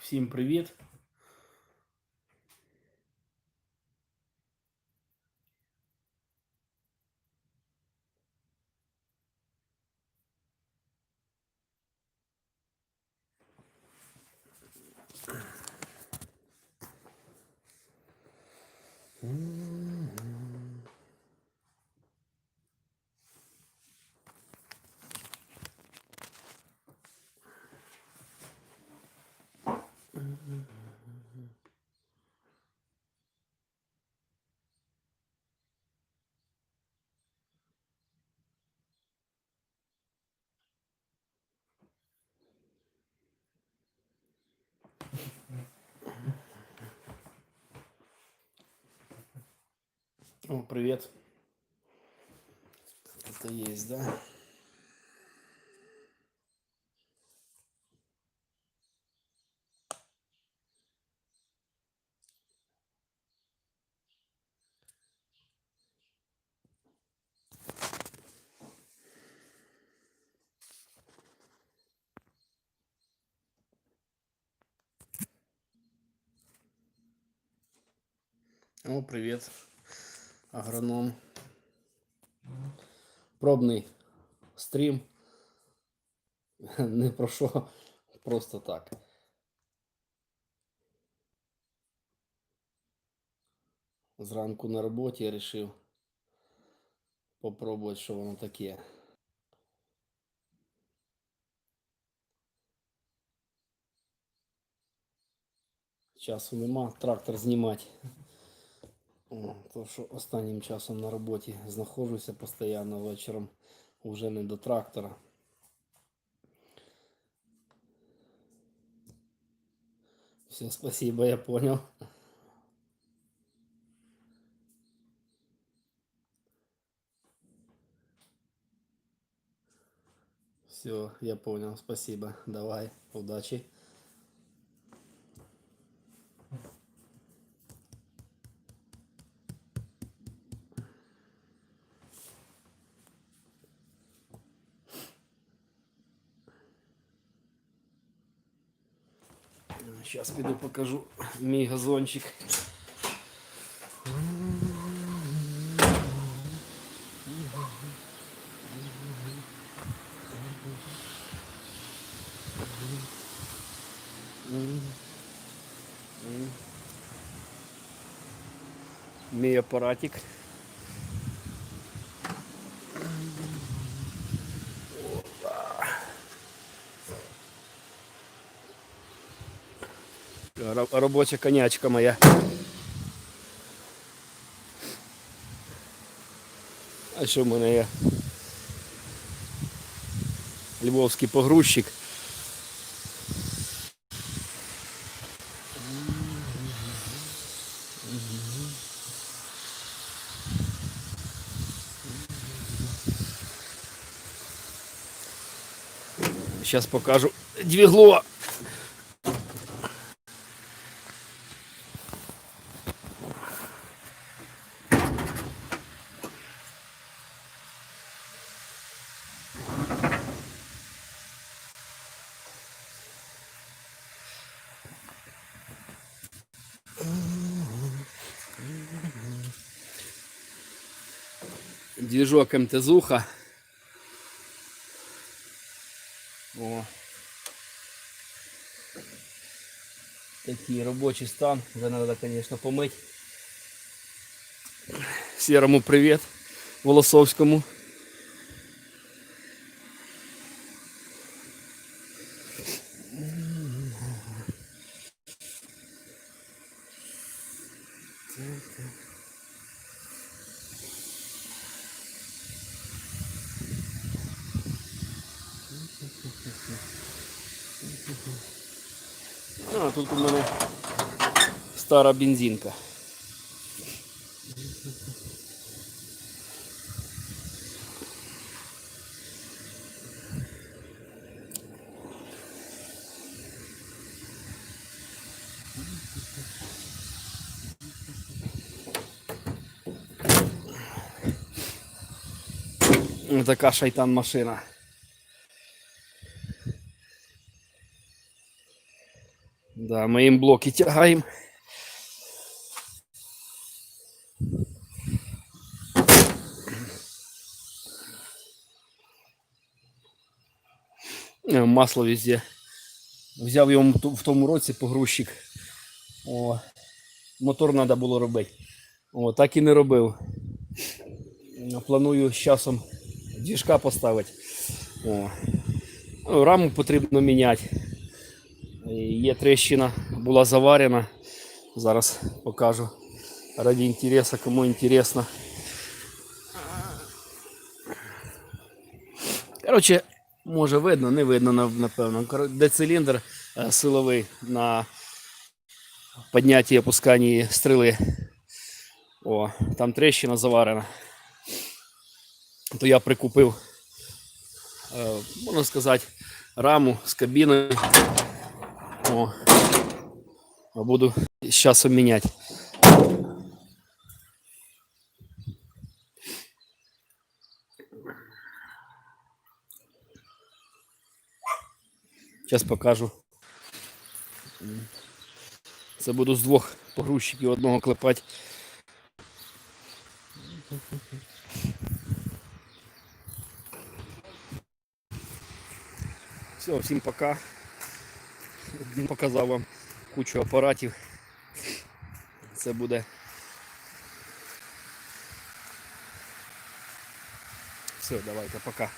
Всім привіт. О, привет. Это есть, да? О, привет. Агроном. Пробний стрім. Не про що, просто так. Зранку на роботі я вирішив попробувати, що воно таке. Часу нема, трактор знімати. О, то що останнім часом на роботі знаходжуся постійно вечором вже не до трактора. Все, спасибо, я понял. Все, я понял, спасибо. Давай, удачи. Сейчас піду покажу мій газончик. Мій апаратик. Робоча конячка моя. А що в мене є? Львовський погрузчик. Сейчас покажу двигло. Движок МТЗуха. О. Такий робочий стан. Вже треба, конечно, помыть. Серому привіт. Волосовському. А, тут у мене стара бензинка. Така шайтан машина. Да, ми їм блоки тягаємо. Е, Масло везде. Взяв його в тому році погрузчик. О, мотор треба було робити. О, так і не робив. Планую з часом двіжка поставити. О. Ну, Раму потрібно міняти. Е, Є трещина, була заварена. Зараз покажу. Ради інтересу, кому інтересно. Коротше, може видно, не видно, напевно. Де циліндр е, силовий на піднятті і опусканні стріли. О, там трещина заварена. То я прикупив, е, можна сказати, раму з кабіною. О, а буду з часом. Зараз покажу. Це буду з двох погрузчиків одного клепати. Все, всім пока. Показав вам кучу апаратів. Це буде. Все, давайте, пока.